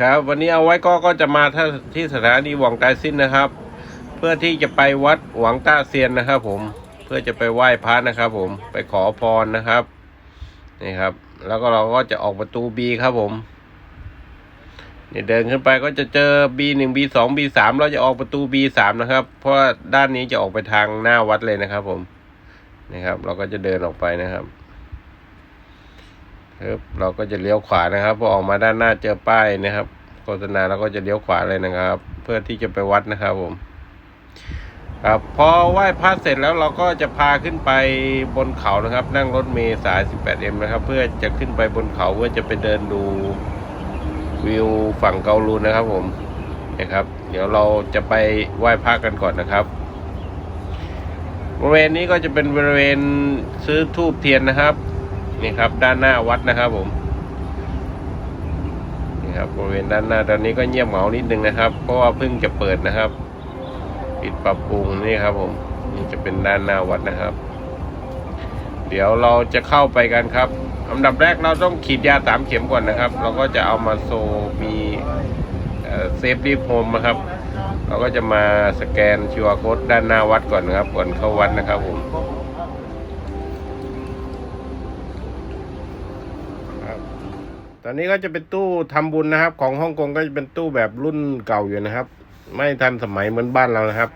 ครับ วันนี้เอาไว้ก็ก็จะมาที่สถานีหวังต้สิ้นนะครับ เพื่อที่จะไปวัดหวังต้าเซียนนะครับ ผมเพื่อจะไปไหว้พระนะครับ ผมไปขอพรนะครับนี่ครับ แล้วก็เราก็จะออกประตูบีครับผมนี่เดินขึ้นไปก็จะเจอ B หนึ่ง B สอง B สามเราจะออกประตู B สามนะครับ เพราะว่าด้านนี้จะออกไปทางหน้าวัดเลยนะครับ ผมนี่ครับ เราก็จะเดินออกไปนะครับ เราก็จะเลี้ยวขวานะครับพอออกมาด้านหน้าเจอป้ายนะครับ โฆษณาเราก็จะเลี้ยวขวาเลยนะครับ เพื่อที่จะไปวัดนะครับผม ครับพอไหว้พระเสร็จแล้วเราก็จะพาขึ้นไปบนเขานะครับ นั่งรถเมล์สาย 18M นะครับ เพื่อจะขึ้นไปบนเขาเพื่อจะไปเดินดูวิวฝั่งเกาลูนนะครับ ผมนะครับ เดี๋ยวเราจะไปไหว้พระกันก่อนนะครับบริเวณนี้ก็จะเป็นบริเวณซื้อทูบเทียนนะครับ นี่ครับด้านหน้าวัดนะครับผมนี่ครับบริเวณด้านหน้าตอนนี้ก็เงียบเหงานิดนึงนะครับ เพราะว่าเพิ่งจะเปิดนะครับ ปิดปรับปรุงนี่ครับผมนี่จะเป็นด้านหน้าวัดนะครับ เดี๋ยวเราจะเข้าไปกันครับอันดับแรกเราต้องฉีดยาสามเข็มก่อนนะครับ เราก็จะเอามาโซมีเซฟรีโฮมนะครับ เราก็จะมาสแกนชิวโค้ดด้านหน้าวัดก่อนนะครับ ก่อนเข้าวัดนะครับผม ตอนนี้ก็จะเป็นตู้ทำบุญนะครับ ของฮ่องกงก็จะเป็นตู้แบบรุ่นเก่าอยู่นะครับ ไม่ทันสมัยเหมือนบ้านเรานะครับ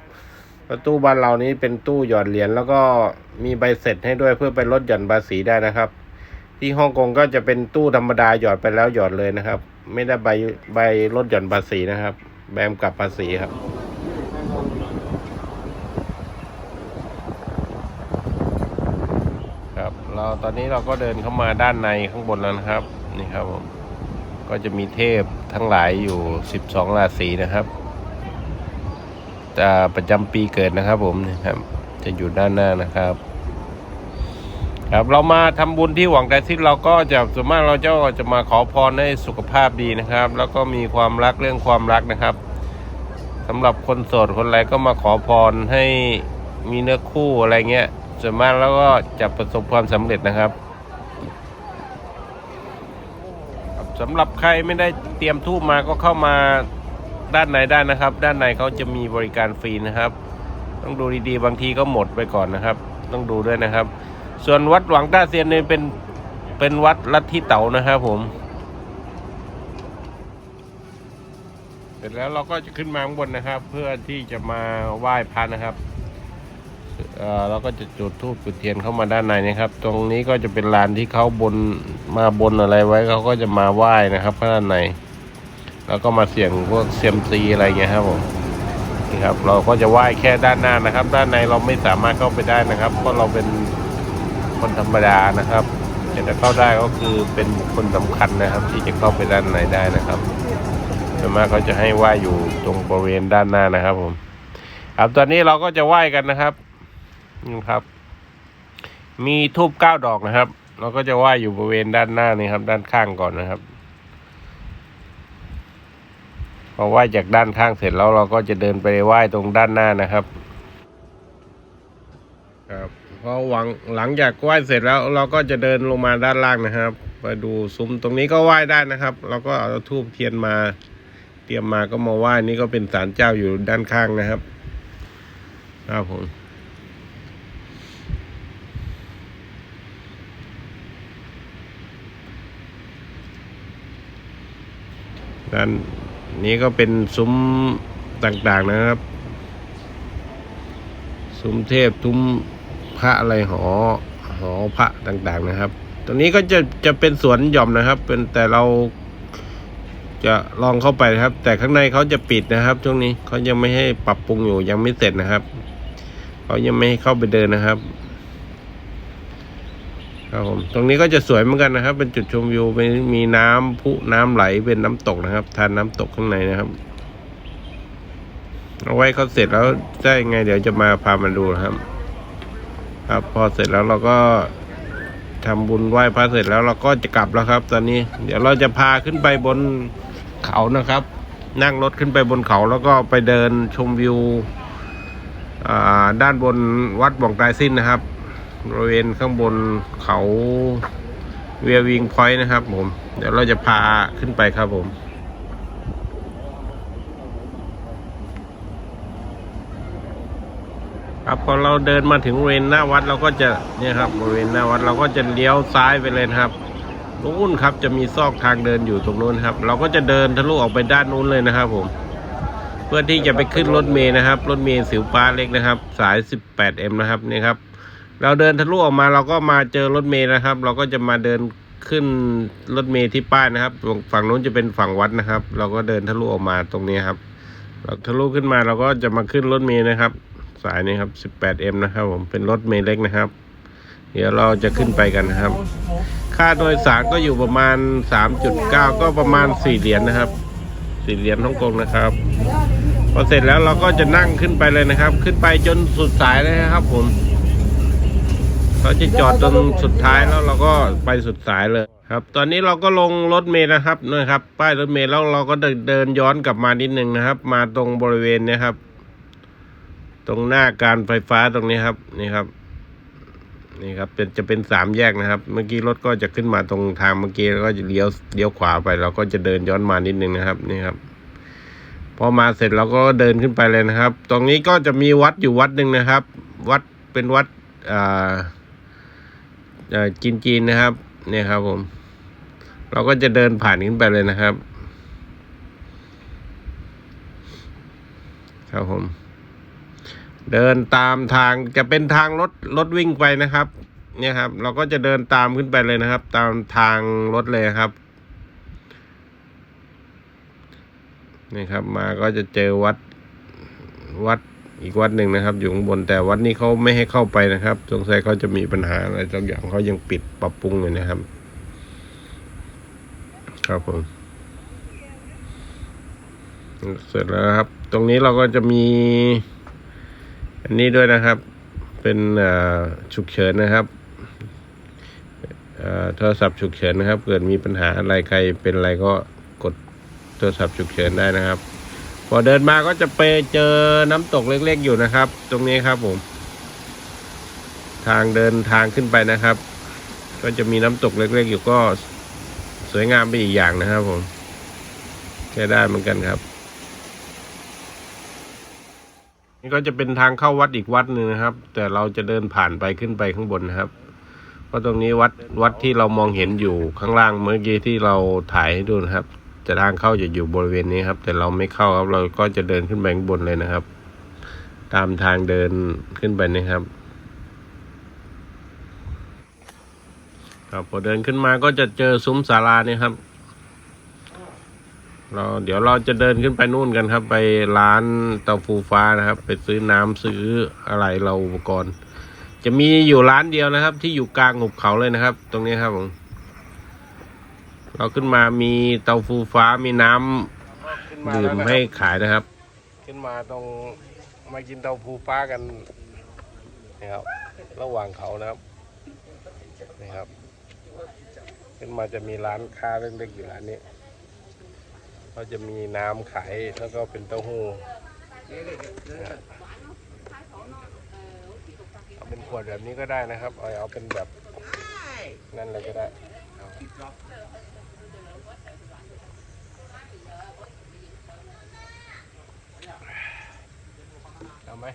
เพระตู้บ้านเรานี้เป็นตู้หยอดเหรียญแล้วก็มีใบเสร็จให้ด้วยเพื่อไปลดหย่อนภาษีได้นะครับ ที่ฮ่องกงก็จะเป็นตู้ธรรมดาหยอดไปแล้วหยอดเลยนะครับ ไม่ได้ใบใบลดหย่อนภาษีนะครับ แบมกลับภาษีครับครับ เราตอนนี้เราก็เดินเข้ามาด้านในข้างบนแล้วนะครับ นี่ครับผมก็จะมีเทพทั้งหลายอยู่สิบสองราศีนะครับจะประจำปีเกิดนะครับ ผมนะครับ จะอยู่ด้านหน้านะครับ ครับเรามาทำบุญที่หวังแต่ที่เราก็จะส่วนมากเราจะจะมาขอพรให้สุขภาพดีนะครับ แล้วก็มีความรักเรื่องความรักนะครับสำหรับคนโสดคนอะไรก็มาขอพรให้มีเนื้อคู่อะไรเงี้ยส่วนมากแล้วก็จะประสบความสำเร็จนะครับครับ สำหรับใครไม่ได้เตรียมทูบมาก็เข้ามาด้านในได้นะครับ ด้านในเขาจะมีบริการฟรีนะครับ ต้องดูดีๆ บางทีก็หมดไปก่อนนะครับ ต้องดูด้วยนะครับ ส่วนวัดหวังต้าเซียนเนี่ยเป็นเป็นวัดลัทธิเต๋านะครับผม เสร็จแล้วเราก็จะขึ้นมาข้างบนนะครับ เพื่อที่จะมาไหว้พระนะครับ เราก็จะจุดธูปจุดเทียนเข้ามาด้านในนะครับ ตรงนี้ก็จะเป็นลานที่เขาบนมาบนอะไรไว้เขาก็จะมาไหว้นะครับข้างด้านในแล้วก็มาเสี่ยงพวกเซียมซีอะไรเงี้ยครับผมนี่ครับ เราก็จะไหว้แค่ด้านหน้านะครับ ด้านในเราไม่สามารถเข้าไปได้นะครับ เพราะเราเป็นคนธรรมดานะครับแต่จะเข้าได้ก็คือเป็นบุคคลสำคัญนะครับ ที่จะเข้าไปด้านในได้นะครับส่วนมากเขาจะให้ไหว้อยู่ตรงบริเวณด้านหน้านะครับผมครับตอนนี้เราก็จะไหว้กันนะครับ นี่ครับ มีทูบเก้าดอกนะครับ เราก็จะไหว้อยู่บริเวณด้านหน้านี่ครับ ด้านข้างก่อนนะครับพอไหว้จากด้านข้างเสร็จแล้วเราก็จะเดินไปไหว้ตรงด้านหน้านะครับครับพอหวังหลังจากไหว้เสร็จแล้วเราก็จะเดินลงมาด้านล่างนะครับไปดูซุ้มตรงนี้ก็ไหว้ได้นะครับ เราก็เอาทูบเทียนมา เตรียมมาก็มาไหว้นี่ก็เป็นศาลเจ้าอยู่ด้านข้างนะครับครับผม ด้านนี้ก็เป็นซุ้มต่างๆนะครับ ซุ้มเทพซุ้มพระอะไรหอหอพระต่างๆนะครับ ตรงนี้ก็จะจะเป็นสวนหย่อมนะครับ เป็นแต่เราจะลองเข้าไปนะครับ แต่ข้างในเขาจะปิดนะครับ ช่วงนี้เขายังไม่ให้ปรับปรุงอยู่ยังไม่เสร็จนะครับเขายังไม่ให้เข้าไปเดินนะครับ ครับผมตรงนี้ก็จะสวยเหมือนกันนะครับ เป็นจุดชมวิวเป็นมีน้ำพุน้ำไหลเป็นน้ำตกนะครับทานน้ำตกข้างในนะครับ เอาไว้เขาเสร็จแล้วได้ไง เดี๋ยวจะมาพามาดูนะครับ ครับ พอเสร็จแล้วเราก็ทำบุญไหว้พระเสร็จแล้วเราก็จะกลับแล้วครับ ตอนนี้ เดี๋ยวเราจะพาขึ้นไปบนเขานะครับ นั่งรถขึ้นไปบนเขาแล้วก็ไปเดินชมวิวด้านบนวัดบ่องตายสิ้นนะครับ บริเวณข้างบนเขาเวียวิงพอยต์นะครับผม เดี๋ยวเราจะพาขึ้นไปครับผมครับพอเราเดินมาถึงบริเวณหน้าวัดเราก็จะเนี่ยครับบริเวณหน้าวัดเราก็จะเลี้ยวซ้ายไปเลยครับตรงนู้นครับจะมีซอกทางเดินอยู่ตรงนู้นครับ เราก็จะเดินทะลุออกไปด้านนู้นเลยนะครับผม เพื่อที่จะไปขึ้นรถเมย์นะครับ รถเมย์สิวป้าเล็กนะครับ สาย 18M นะครับนี่ครับ เราเดินทะลุออกมาเราก็มาเจอรถเมล์นะครับ เราก็จะมาเดินขึ้นรถเมล์ที่ป้ายนะครับ ฝั่งนู้นจะเป็นฝั่งวัดนะครับ เราก็เดินทะลุออกมาตรงนี้ครับเราทะลุขึ้นมาเราก็จะมาขึ้นรถเมล์นะครับ สายนี้ครับ 18M นะครับผมเป็นรถเมล์เล็กนะครับ เดี๋ยวเราจะขึ้นไปกันนะครับ ค่าโดยสารก็อยู่ประมาณ 3.9 ก็ประมาณ 4 เหรียญนะครับ 4 เหรียญฮ่องกงนะครับ พอเสร็จแล้วเราก็จะนั่งขึ้นไปเลยนะครับ ขึ้นไปจนสุดสายเลยนะครับผม เขาจะจอดตรงสุดท้ายแล้วเราก็ไปสุดสายเลยครับ ตอนนี้เราก็ลงรถเมล์นะครับนะครับ ป้ายรถเมล์แล้วเราก็เดินย้อนกลับมานิดนึงนะครับ มาตรงบริเวณนี้ครับ ตรงหน้าการไฟฟ้าตรงนี้ครับ นี่ครับ นี่ครับเป็นจะเป็นสามแยกนะครับ เมื่อกี้รถก็จะขึ้นมาตรงทางเมื่อกี้แล้วก็จะเลี้ยวเลี้ยวขวาไป เราก็จะเดินย้อนมานิดนึงนะครับ นี่ครับพอมาเสร็จเราก็เดินขึ้นไปเลยนะครับ ตรงนี้ก็จะมีวัดอยู่วัดหนึ่งนะครับ วัดเป็นวัดอ่า จีนจีนๆนะครับ เนี่ยครับผม เราก็จะเดินผ่านขึ้นไปเลยนะครับ ครับผม เดินตามทางจะเป็นทางรถรถวิ่งไปนะครับ เนี่ยครับ เราก็จะเดินตามขึ้นไปเลยนะครับ ตามทางรถเลยครับนี่ครับ มาก็จะเจอวัดวัด อีกวัดหนึ่งนะครับ อยู่ข้างบนแต่วัดนี้เขาไม่ให้เข้าไปนะครับสงสัยเขาจะมีปัญหาอะไรสักอย่างเขายังปิดปรับปรุงอยู่นะครับ ครับผมเสร็จแล้วครับ ตรงนี้เราก็จะมี อันนี้ด้วยนะครับ เป็นฉุกเฉินนะครับโทรศัพท์ฉุกเฉินนะครับ เกิดมีปัญหาอะไรใครเป็นอะไรก็กดโทรศัพท์ฉุกเฉินได้นะครับ พอเดินมาก็จะไปเจอน้ำตกเล็กๆอยู่นะครับ ตรงนี้ครับผม ทางเดินทางขึ้นไปนะครับ ก็จะมีน้ำตกเล็กๆอยู่ก็สวยงามไปอีกอย่างนะครับผมใช้ได้เหมือนกันครับ นี่ก็จะเป็นทางเข้าวัดอีกวัดหนึ่งนะครับ แต่เราจะเดินผ่านไปขึ้นไปข้างบนนะครับเพราะตรงนี้วัดวัดที่เรามองเห็นอยู่ข้างล่างเมื่อกี้ที่เราถ่ายให้ดูนะครับ จะทางเข้าจะอยู่บริเวณนี้ครับ แต่เราไม่เข้าครับ เราก็จะเดินขึ้นไปข้างบนเลยนะครับ ตามทางเดินขึ้นไปนะครับครับพอเดินขึ้นมาก็จะเจอซุ้มศาลาเนี่ยครับ เราเดี๋ยวเราจะเดินขึ้นไปนู่นกันครับ ไปร้านเตาฟูฟ้านะครับ ไปซื้อน้ำซื้ออะไรเราอุปกรณ์ จะมีอยู่ร้านเดียวนะครับ ที่อยู่กลางหุบเขาเลยนะครับ ตรงนี้ครับผม เราขึ้นมามีเตาฟูฟ้ามีน้ำดื่มให้ขายนะครับ ขึ้นมาตรงมากินเตาฟูฟ้ากันนี่ครับ ระหว่างเขานะครับนี่ครับ ขึ้นมาจะมีร้านค้าเล็กๆอยู่ร้านนี้ก็จะมีน้ำขายแล้วก็เป็นเต้าหู้นะเอาเป็นขวดแบบนี้ก็ได้นะครับ เอาเอาเป็นแบบนั่นเลยก็ได้เอาเอาไหม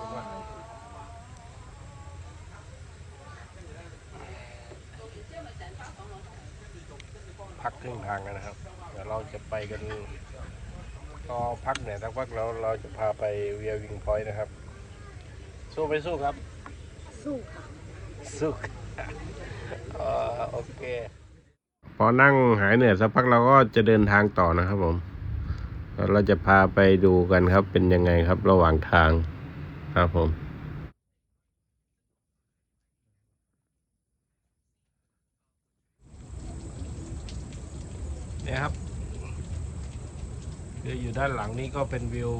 คุณว่าพักครึ่งทางกันนะครับ เดี๋ยวเราจะไปกันก็พักเหนื่อยสักพักแล้วเราจะพาไปเวียวิงพอยต์นะครับ สู้ไปสู้ครับ สู้ค่ะสู้อ่าโอเค พอนั่งหายเหนื่อยสักพักเราก็จะเดินทางต่อนะครับผมแล้วเราจะพาไปดูกันครับเป็นยังไงครับระหว่างทาง ครับผมเนี่ยครับคืออยู่ด้านหลังนี้ก็เป็นวิว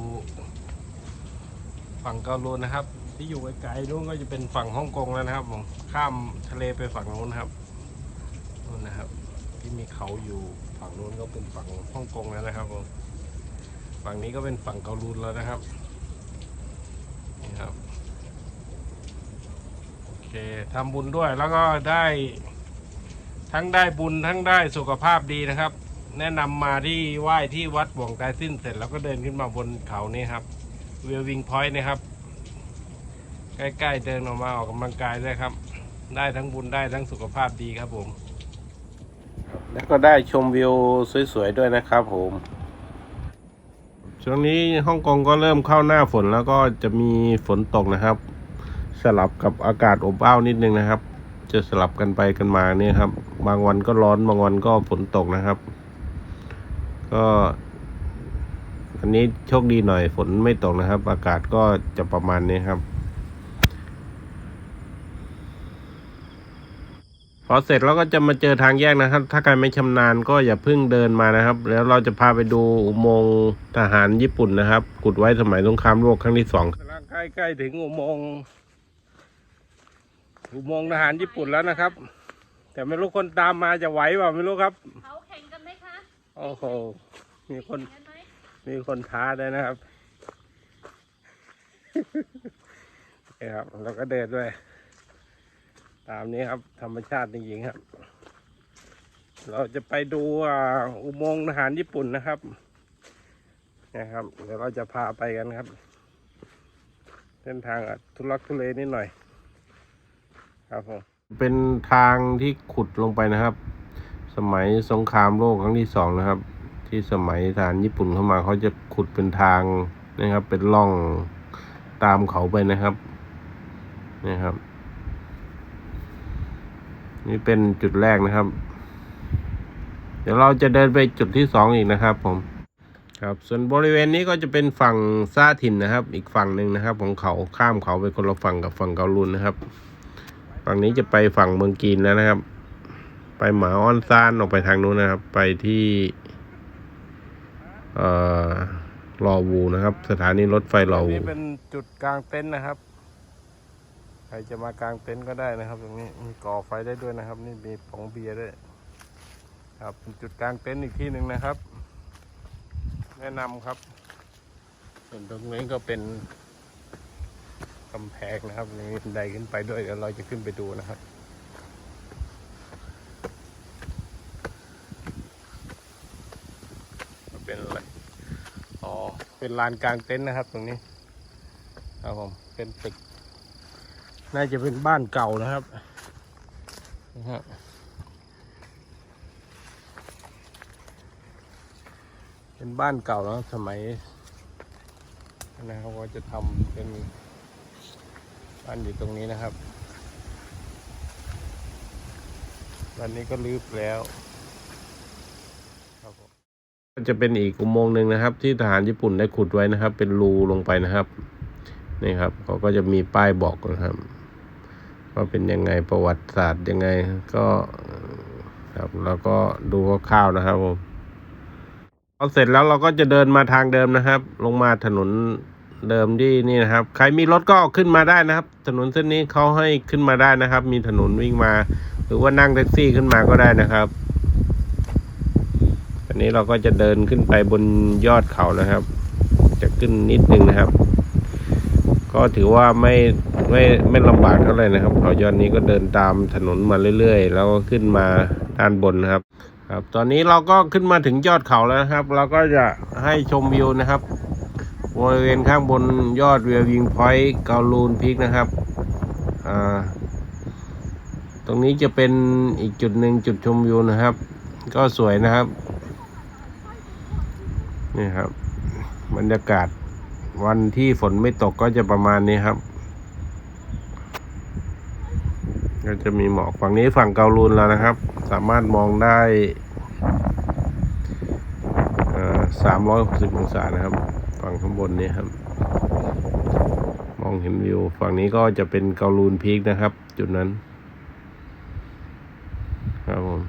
ฝั่งเกาลูนนะครับ ที่อยู่ไกลๆนู้นก็จะเป็นฝั่งฮ่องกงแล้วนะครับผมข้ามทะเลไปฝั่งนู้นนะครับนู่นนะครับ ที่มีเขาอยู่ฝั่งนู้นก็เป็นฝั่งฮ่องกงแล้วนะครับผมฝั่งนี้ก็เป็นฝั่งเกาลูนแล้วนะครับนี่ครับโอ เคทำบุญด้วยแล้วก็ได้ทั้งได้บุญทั้งได้สุขภาพดีนะครับ แนะนำมาที่ไหว้ที่วัดบ่วงตายสิ้นเสร็จแล้วก็เดินขึ้นมาบนเขานี้ครับเวลวิงพอยต์นะครับ ใกล้ๆเดินออกมาออกกำลังกายด้วยครับ ได้ทั้งบุญได้ทั้งสุขภาพดีครับผม แล้วก็ได้ชมวิวสวยๆด้วยนะครับผมช่วงนี้ฮ่องกงก็เริ่มเข้าหน้าฝนแล้วก็จะมีฝนตกนะครับ สลับกับอากาศอบอ้าวนิดนึงนะครับ จะสลับกันไปกันมาเนี่ยครับ บางวันก็ร้อนบางวันก็ฝนตกนะครับ ก็อันนี้โชคดีหน่อยฝนไม่ตกนะครับ อากาศก็จะประมาณนี้ครับพอเสร็จเราก็จะมาเจอทางแยกนะครับ ถ้าใครไม่ชำนาญก็อย่าเพิ่งเดินมานะครับ แล้วเราจะพาไปดูอุโมงค์ทหารญี่ปุ่นนะครับ ขุดไว้สมัยสงครามโลกครั้งที่สองใกล้ใกล้ถึงอุโมงค์ อุโมงค์ทหารญี่ปุ่นแล้วนะครับ แต่ไม่รู้คนตามมาจะไหวเปล่าไม่รู้ครับเขาแข่งกันไหมคะโอ้โหมีคนเห็นไหมมีคนท้าด้วยนะครับนี่ครับเราก็เดินด้วย ตามนี้ครับ ธรรมชาติจริงๆครับ เราจะไปดูอ่าอุโมงค์ทหารญี่ปุ่นนะครับนะครับเดี๋ยวเราจะพาไปกันครับ เส้นทางอะทุลักทุเลนิดหน่อย ครับผมเป็นทางที่ขุดลงไปนะครับ สมัยสงครามโลกครั้งที่สองนะครับ ที่สมัยทหารญี่ปุ่นเข้ามาเขาจะขุดเป็นทางนะครับ เป็นร่องตามเขาไปนะครับนี่ครับ นี่เป็นจุดแรกนะครับ เดี๋ยวเราจะเดินไปจุดที่สองอีกนะครับ ผม ครับ ส่วนบริเวณนี้ก็จะเป็นฝั่งซาถิ่นนะครับ อีกฝั่งหนึ่งนะครับ ของเขาข้ามเขาไปคนละฝั่งกับฝั่งเกาลุนนะครับ ฝั่งนี้จะไปฝั่งเมืองกีนแล้วนะครับ ไปหมาอ้อนซานออกไปทางนู้นนะครับ ไปที่เอ่อรอวูนะครับ สถานีรถไฟรอวูนี่เป็นจุดกลางเต็นท์นะครับ ใครจะมากางเต็นท์ก็ได้นะครับ ตรงนี้มีก่อไฟได้ด้วยนะครับ นี่มีผงเบียร์ด้วยครับเป็นจุดกลางเต็นท์อีกที่หนึ่งนะครับ แนะนำครับ ส่วนตรงนี้ก็เป็น กำแพงนะครับมีบันไดขึ้นไปด้วยเดี๋ยวเราจะขึ้นไปดูนะครับเป็นอะไรอ๋อเป็นลานกลางเต็นท์นะครับ ตรงนี้ครับผมเป็นตึก น่าจะเป็นบ้านเก่านะครับนะฮะเป็นบ้านเก่าแล้วสมัยนะครับก็จะทำเป็น บ้านอยู่ตรงนี้นะครับ วันนี้ก็รื้อไปแล้วครับผมก็จะเป็นอีกอุโมงค์หนึ่งนะครับ ที่ทหารญี่ปุ่นได้ขุดไว้นะครับ เป็นรูลงไปนะครับนี่ครับเขาก็จะมีป้ายบอกนะครับว่าเป็นยังไงประวัติศาสตร์ยังไงก็ครับแล้วก็ดูคร่าวๆนะครับผมพอเสร็จแล้วเราก็จะเดินมาทางเดิมนะครับ ลงมาถนน เดิมที่นี่นะครับ ใครมีรถก็ขึ้นมาได้นะครับ ถนนเส้นนี้เขาให้ขึ้นมาได้นะครับ มีถนนวิ่งมา หรือว่านั่งแท็กซี่ขึ้นมาก็ได้นะครับอันนี้เราก็จะเดินขึ้นไปบนยอดเขานะครับ จะขึ้นนิดนึงนะครับ ก็ถือว่าไม่ไม่ไม่ลำบากเท่าไหร่นะครับ เขายอดนี้ก็เดินตามถนนมาเรื่อยๆ แล้วก็ขึ้นมาด้านบนนะครับ ครับ ตอนนี้เราก็ขึ้นมาถึงยอดเขาแล้วนะครับ เราก็จะให้ชมวิวนะครับ บริเวณข้างบนยอดเวียวิงพอยต์เกาลูนพีกนะครับ ตรงนี้จะเป็นอีกจุดหนึ่งจุดชมวิวนะครับ ก็สวยนะครับ นี่ครับ บรรยากาศวันที่ฝนไม่ตกก็จะประมาณนี้ครับ ก็จะมีหมอกฝั่งนี้ฝั่งเกาลูนแล้วนะครับ สามารถมองได้สามร้อยหกสิบองศานะครับ ฝั่งข้างบนนี้ครับ มองเห็นวิว ฝั่งนี้ก็จะเป็นเกาลูนพีคนะครับ จุดนั้น ครับผม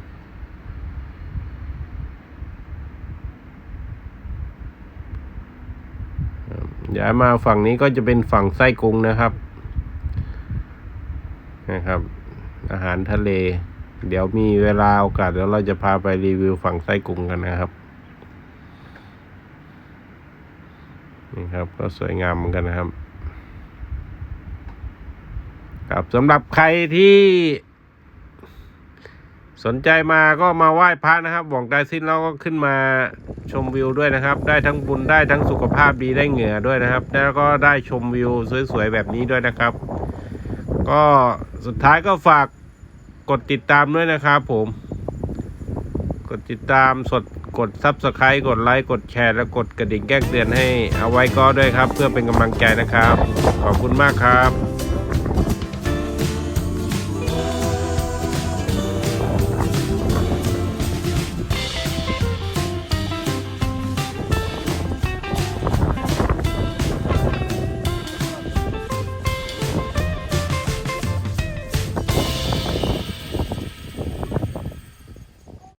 ย้ายมาฝั่งนี้ก็จะเป็นฝั่งไส้กรุงนะครับนะครับ อาหารทะเล เดี๋ยวมีเวลาโอกาสเดี๋ยวเราจะพาไปรีวิวฝั่งไส้กรุงกันนะครับ นี่ครับ ก็สวยงามเหมือนกันนะครับ ครับสำหรับใครที่สนใจมาก็มาไหว้พระนะครับบอกได้สิ้นแล้วก็ขึ้นมาชมวิวด้วยนะครับ ได้ทั้งบุญได้ทั้งสุขภาพดีได้เหงื่อด้วยนะครับ แล้วก็ได้ชมวิวสวยๆแบบนี้ด้วยนะครับ ก็สุดท้ายก็ฝากกดติดตามด้วยนะครับผม กดติดตามสด กดซับสไครต์กดไลค์กดแชร์และกดกระดิ่งแจ้งเตือนให้เอาไว้ก็ด้วยครับ เพื่อเป็นกำลังใจนะครับ ขอบคุณมากครับ